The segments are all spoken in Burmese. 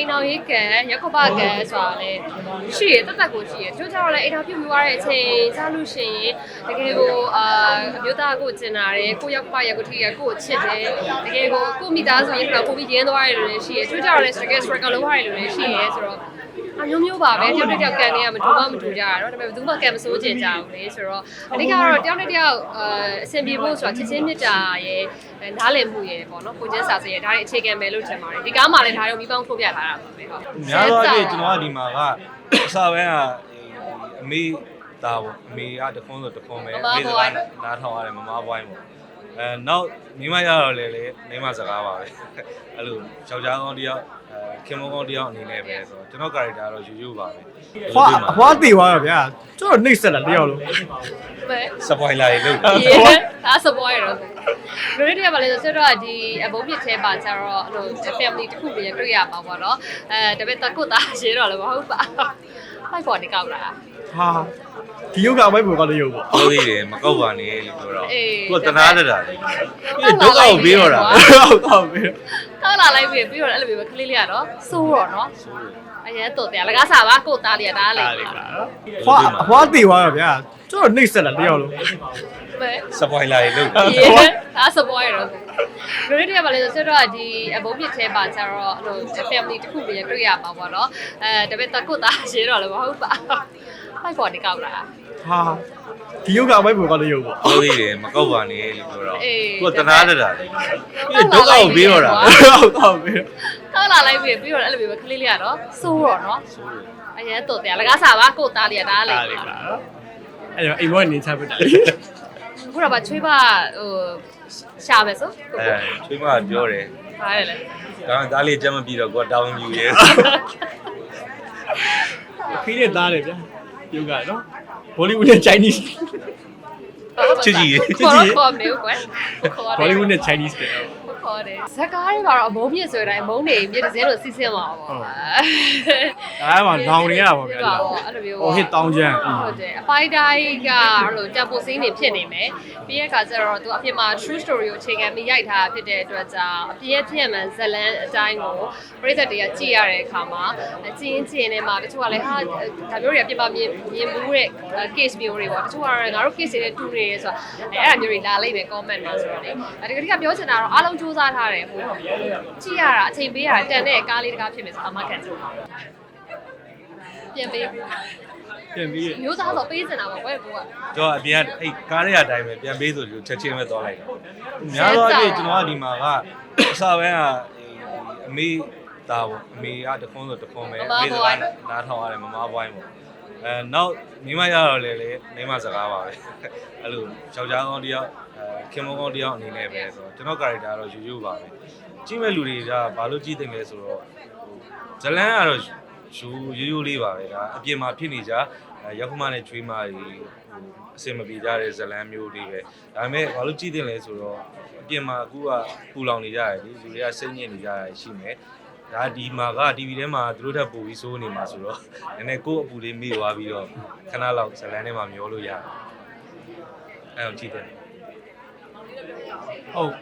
အိမ်တော်ရေးကံရက်ခပကံဆိုတာလေရှိရတက်တက်ကိုရှိရတချို့ကျတော့လည်းအိမ်တော်ပြုတ်ပြီးသွားတဲ့အချိန်ကြားလို့ရှိရင်တကယ်ကိုအာအမျိုးသားကိုကျင်လာတယ်ကိုရက်ခပရက်ကိုထိရကိုချစ်တယ်တကယ်ကိုကိုမိသားစုရင်တော့ကိုပြီးရင်းသွားရတယ်လို့ရှိရတချို့ကျတော့လည်း struggle struggle လုပ်ရတယ်လို့ရှိရဆိုတော့အမျိုးမျိုးပါပဲတယောက်တစ်ယောက်ကန်နေရမတူမှမတူကြရတော့ဒါပေမဲ့ဘယ်သူမှကန်မစိုးကျင်ကြဘူးလေဆိုတော့အဓိကတော့တယောက်တစ်ယောက်အဆင်ပြေဖို့ဆိုတာချစ်ချင်းမြတ်တာရဲ့ နားလည်မှုရဲ့ပေါ့နော်ကိုချင်းစာစရဲ့ဒါတွေအခြေခံပဲလို့ထင်ပါတယ်ဒီကားမှာလည်းဒါတွေမိပေါင်းထုတ်ပြထားတာပါပဲဟုတ်များသောအားဖြင့်ကျွန်တော်ကဒီမှာကအစာပိုင်းကအမေဒါပေါ့အမေကတခွန်းဆိုတခွန်းပဲအမေစကားနားထောင်ရတယ်မမဘွိုင်းပေါ့အဲနောက်မိမရတော့လေလေမိမစကားပါပဲအဲ့လိုယောက်ျားကောင်းတယောက်အဲခင်မကောင်းတယောက်အနေနဲ့ပဲဆိုတော့ကျွန်တော် character ကတော့ယူယူပါပဲအဖွားအဖွားတည်သွားတော့ဗျာကျွန်တော်နှိမ့်ဆက်လာတယောက်လုံးပဲစပွိုင်လာရေလို့ရေဒါစပွားရတော့ လူတွေတည်းကပါလေဆိုတော့ဒီအဘုံပြစ်သေးပါကြတော့အဲ့လို family တစ်ခုပြရတွေ့ရမှာပေါ့နော်အဲတပည့်တကုတ်သားရေးတော့လည်းမဟုတ်ပါဟိုက်ပေါ်နေကောက်လာဟာဒီယုတ်ကဘိုက်ပေါ်ကလည်းယုတ်ပေါ့ပြောသေးတယ်မကောက်ပါနဲ့လို့ပြောတော့အေးသူကတနာတတာလေပြီးတော့ဒုက္ခကိုပေးတော့တာဟုတ်ပါပြီကောက်လာလိုက်ပြီပြီးတော့အဲ့လိုပဲကလေးလေးကတော့စိုးတော့နော်အရင်တော့တရားလကားစားပါကိုသားလေးကဒါလေးအဖွားအဖွားတည်သွားတော့ဗျာ ကျွန်တော်နှိမ့်ဆက်လာတယောက်လုံးပဲစပွိုင်လာရေလို့ရေဒါစပွားရတော့လူတွေတည်းကပါလေဆိုတော့ဒီအဘုံပြစ်သေးပါကြတော့အဲ့လို family တစ်ခုပြရတွေ့ရမှာပေါ့နော်အဲတပည့်တကုတ်သားရေးတော့လည်းမဟုတ်ပါဟိုက်ပေါ်နေကောက်လာဟာဒီယုတ်ကဘိုက်ပေါ်ကလည်းယုတ်ပေါ့ပြောသေးတယ်မကောက်ပါနဲ့လို့ပြောတော့အေးသူကတနာတတာလေပြီးတော့ဒုက္ခကိုပေးတော့တာဟုတ်ပါပြီကောက်လာလိုက်ပြီပြီးတော့အဲ့လိုပဲကလေးလေးကတော့စိုးတော့နော်အရင်တော့တရားလကားစားပါကိုသားလေးကဒါလေးဒါလေးပါနော် အဲ့တော့အိမ်ဘောနေချပြတာခုတော့ဗချွေးပါဟိုရှာမယ်ဆိုကိုအဲကိုချွေးမပြောတယ်ဟာရလေဒါမှသားလေးကြမ်းမပြီးတော့ကိုကတာဝန်ယူရဲခီးနဲ့သားတယ်ဗျာယုတ်ကနော်ဘောလီဝုဒ်နဲ့ Chinese ချစ်ကြည့်ရေ ခေါ်တော့ခေါ်မေကွယ်ခေါ် ဘောလီဝုဒ်တယ်နဲ့ Chinese တယ် ခေါ်တယ်ဇက်ကားတွေကတော့အမုန်းမြင့်ဆိုတဲ့အမုန်းတွေမြင့်တစ်စင်းလို့စီးဆင်းမှာပေါ့အဲ့မှာလောင်နေရတာပေါ့ဗျာအဲ့လိုမျိုးဟိုဟစ်တောင်းချမ်းဟုတ်တယ်အပိုင်းတိုင်းကအဲ့လိုတက်ပိုစင်းနေဖြစ်နေမယ်ပြီးရဲ့အခါကျတော့သူအပြင်မှာ true story ကိုအခြေခံပြီးရိုက်ထားတာဖြစ်တဲ့အတွက်ကြောင့်အပြည့်အပြည့်မှန်ဇလန်းအတိုင်းကိုပရိသတ်တွေကကြည့်ရတဲ့အခါမှာကြည့်ရင်ကြည့်ရင်လည်းမှာတချို့ကလည်းဟာဒါမျိုးတွေကပြင်ပမြင်မြင်မှုတဲ့ case မျိုးတွေပေါ့တချို့ကလည်းငါတို့ case တွေနဲ့တူနေတယ်ဆိုတော့အဲ့အဲ့မျိုးတွေလာလိုက်မယ် comment မှာဆိုတော့လေဒီကတိကပြောချင်တာတော့အားလုံးစူးစမ်းထားတယ်ဟိုကြည့်ရတာအချိန်ပေးရတာတန်တဲ့ကားလေးတကားဖြစ်မယ်ဆိုအမှခံကြည့်ပြန်ပေးပြန်ပြီးမျိုးသားဆိုပေးစင်တာပေါ့ဘယ်ကူကကျွန်တော်အပြင်ကအဲ့ကားရတဲ့အတိုင်းပဲပြန်ပေးဆိုလို့ချက်ချင်းပဲသွားလိုက်တာများသောအားဖြင့်ကျွန်တော်ကဒီမှာကအစာပိုင်းကအမေဒါပေါ့အမေကတခွန်းဆိုတခွန်းပဲအမေစကားနားထောင်ရတယ်မမဘွိုင်းပေါ့ အဲနောက်မိမရတော့လေလေမိမစကားပါပဲအဲ့လိုယောက်ျားကောင်းတယောက်အဲခင်မကောင်းတယောက်အနေနဲ့ပဲဆိုတော့ကျွန်တော် character ကတော့ယူယူပါပဲကြည့်မဲ့လူတွေကဘာလို့ကြည့်တယ်လဲဆိုတော့ဇလန်းကတော့ယူယူယူလေးပါပဲဒါအပြင်မှာဖြစ်နေကြရောက်ခမနဲ့ချွေးမတွေဟိုအစင်မပြေကြတဲ့ဇလန်းမျိုးတွေပဲဒါပေမဲ့ဘာလို့ကြည့်တယ်လဲဆိုတော့အပြင်မှာအခုကပူလောင်နေကြတယ်လေလူတွေကစိတ်ညစ်နေကြရရှိမယ် ဒါဒီမှာက TV ထဲမှာသူတို့ထပ်ပို့ပြီးစိုးနေမှာဆိုတော့နည်းနည်းကိုယ့်အပူလေးမေ့သွားပြီးတော့ခဏလောက်ဇလန်းထဲမှာမျောလို့ရတယ်အဲအောင်ကြည့်တယ်ဟုတ်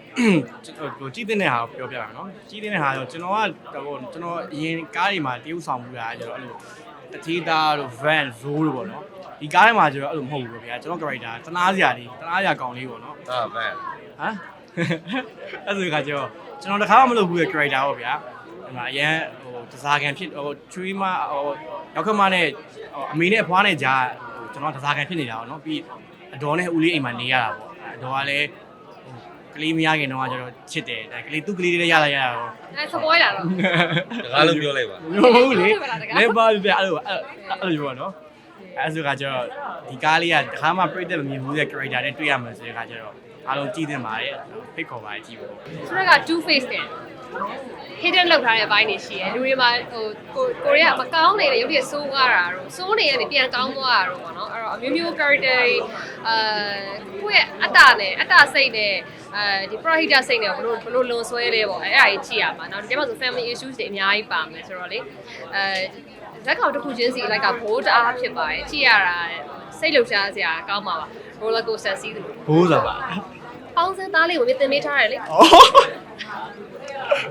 ဟိုကြည့်တဲ့ဟာကိုပြောပြရမယ်နော်ကြည့်တဲ့ဟာတော့ကျွန်တော်ကဟိုကျွန်တော်အရင်ကားတွေမှာတရုပ်ဆောင်မှုတာကျတော့အဲ့လိုတတိသားတို့ van zoo တို့ပေါ့နော်ဒီကားထဲမှာကျတော့အဲ့လိုမဟုတ်ဘူးပေါ့ဗျာကျွန်တော် character တနာစရာလေးတနာစရာကောင်းလေးပေါ့နော်ဒါဗန်ဟမ်အဲ့ဆိုခါကျတော့ကျွန်တော်တခါမှမလုပ်ဘူးရဲ့ character ပေါ့ဗျာ ဒီမှာအရန်ဟိုတစားကန်ဖြစ်ဟိုချွေးမဟိုရောက်ခမနဲ့ဟိုအမေနဲ့အဖွားနဲ့ကြားဟိုကျွန်တော်တစားကန်ဖြစ်နေတာပေါ့နော်ပြီးအတော်နဲ့ဦးလေးအိမ်မှာနေရတာပေါ့အတော်ကလည်းဟိုကလေးမရခင်တော့ကကျတော့ချစ်တယ်ဒါကလေးသူ့ကလေးလေးလည်းရလာရတာပေါ့အဲစပွိုးလာတော့တကားလုံးပြောလိုက်ပါမဟုတ်လေလဲပါပြအဲ့လိုအဲ့လိုပြောနော်အဲ့ဆိုကကျတော့ဒီကားလေးကတခါမှပြည့်တဲ့မမြင်ဘူးတဲ့ character နဲ့တွေ့ရမှာဆိုတဲ့ခါကျတော့အားလုံးကြည့်သင့်ပါတယ်ဖိတ်ခေါ်ပါကြည့်ဖို့ဆိုတော့က2 face တယ် hidden လောက်ထားတဲ့အပိုင်းတွေရှိတယ်လူတွေမှာဟိုကိုကိုရီးယားမကောင်းနေတဲ့ရုပ်ရည်စိုးကားတာတော့စိုးနေရတယ်ပြန်ကောင်းသွားတာတော့ပေါ့နော်အဲ့တော့အမျိုးမျိုး character တွေအဲကိုယ့်ရဲ့အတ္တနဲ့အတ္တစိတ်နဲ့အဲဒီ prohita စိတ်နဲ့ဘလို့ဘလို့လွန်ဆွဲလဲပေါ့အဲ့ဒါကြီးကြည့်ရမှာနောက်ဒီကျမှဆို family issues တွေအများကြီးပါမယ်ဆိုတော့လေအဲဇက်ကောင်တစ်ခုချင်းစီလိုက်ကဘိုးတအားဖြစ်ပါတယ်ကြည့်ရတာစိတ်လှုပ်ရှားစရာကောင်းပါပါ roller coaster စီးတယ်လို့ဘိုးစားပါပေါင်းစင်းသားလေးကိုမြင်တင်ပေးထားတယ်လေဩ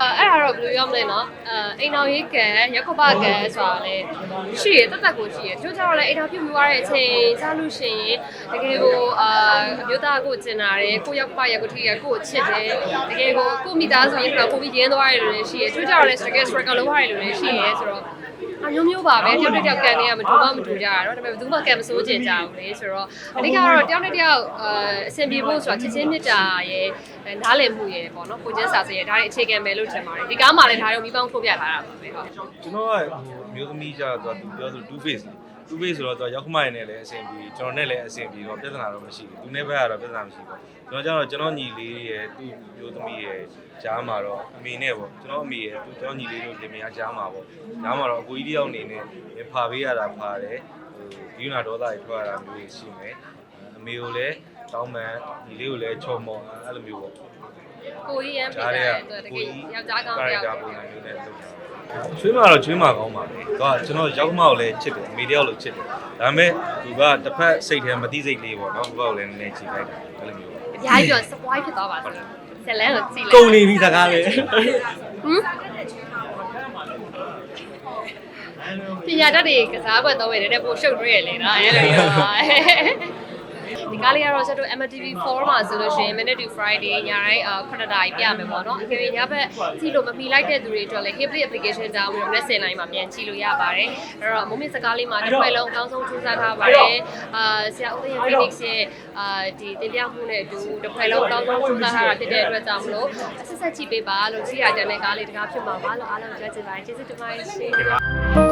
အဲ့ဒါတော့ဘယ်လိုပြောမလဲနော်အဲအိမ်တော်ရေးကံရက်ခပကံဆိုတာလေရှိရတက်တက်ကိုရှိရကျိုးကြတော့လေအိမ်တော်ပြုတ်ပြီးသွားတဲ့အချိန်ကြားလို့ရှိရင်တကယ်ကိုအာအမျိုးသားကိုကျင်လာတယ်ကိုရက်ခပရက်ကိုထိရကိုချစ်တယ်တကယ်ကိုကိုမိသားစုရင်ကတော့ကိုပြီးရင်းသွားတယ်လို့လည်းရှိရကျိုးကြတော့လေ struggle struggle လုပ်ရတယ်လို့လည်းရှိရဆိုတော့အမျိုးမျိုးပါပဲတယောက်တစ်ယောက်ကန်နေရမတူမမတူကြရတော့ဒါပေမဲ့ဘယ်သူမှကန်မစိုးကျင်ကြဘူးလေဆိုတော့အဓိကတော့တယောက်တစ်ယောက်အာအဆင်ပြေဖို့ဆိုတာချစ်ချင်းမြတ်တာရဲ့နားလည်မှုရဲ့ပေါ့နော်ကိုချင်းစာစရဲ့ဒါတွေအခြေခံပဲလို့ထင်ပါတယ်ဒီကားမှာလည်းဒါတွေမိပေါင်းထုတ်ပြထားတာပါပဲဟုတ်ကျွန်တော်ကဟိုမျိုးသမီးကြတော့သူပြောဆို two face တူဖေးဆိုတော့သူရောက်ခမရနဲ့လည်းအဆင်ပြေကျွန်တော်နဲ့လည်းအဆင်ပြေတော့ပြဿနာတော့မရှိဘူးသူနဲ့ဘက်ကတော့ပြဿနာမရှိဘူးကျွန်တော်ကျတော့ကျွန်တော်ညီလေးရဲ့သူ့မျိုးသမီးရဲ့ကြားမှာတော့အမေနဲ့ပေါ့ကျွန်တော်အမေရဲ့သူကျွန်တော်ညီလေးတို့လင်မယားကြားမှာပေါ့ကြားမှာတော့အကိုကြီးတယောက်အနေနဲ့ဖာပေးရတာဖာတယ်ဟိုဒီနာဒေါသတွေထွက်ရတာမျိုးရှိမယ်အမေကိုလည်းတောင်းပန်ညီလေးကိုလည်းချော်မော်အဲ့လိုမျိုးပေါ့ကိုကြီးရမ်းပြကြားတတဲ့ယ်ကတကယ်ယောက်ျားကောင်းတယောက်ကာပုံစံမျိုးနဲ့လုပ်တာ ချွေးမတော့ချွေးမကောင်းပါပဲသူကကျွန်တော်ရောက်မကိုလည်းချစ်တယ်အမေတယောက်လို့ချစ်တယ်ဒါပေမဲ့သူကတစ်ဖက်စိတ်ထဲမသိစိတ်လေးပေါ့နော်ဘုရားကိုလည်းနည်းနည်းကြည့်လိုက်တယ်အဲ့လိုမျိုးအများကြီးပြော spoil ဖြစ်သွားပါဆိုတော့ဇလန်ကိုကြည့်လိုက်ကုန်နေပြီစကားလေဟမ်ပညာတတ်တွေကစားကွက်တော့ပဲတည်းပို့ရှုပ်တွေ့ရလေနော်အဲ့လိုမျိုးပါ ဒီကားလေးကတော့ဆက်တော့ MTV4 မှာဆိုလို့ရှိရင် Minute to Friday ညတိုင်း9နာရီပြမယ်ပေါ့နော်အကယ်၍ညဘက်ကြည့်လို့မမီလိုက်တဲ့သူတွေအတွက်လည်း Hiply application တောင်းပြီးတော့လက်စင်တိုင်းမှာပြန်ကြည့်လို့ရပါတယ်အဲ့တော့မုံမြင့်စကားလေးမှာတစ်ခွက်လုံးအကောင်းဆုံးစူးစမ်းထားပါတယ်အာဆရာဦးသိန်း Phoenix ရဲ့အာဒီတင်ပြမှုနဲ့အတူတစ်ခွက်လုံးအကောင်းဆုံးစူးစမ်းထားတာဖြစ်တဲ့အတွက်ကြောင့်မလို့အဆက်ဆက်ကြည့်ပေးပါလို့ကြည့်ရတဲ့ကားလေးတကားဖြစ်မှာပါလို့အားလုံးကြိုက်ကြပါတယ်ကျေးဇူးတင်ပါတယ်ရှင်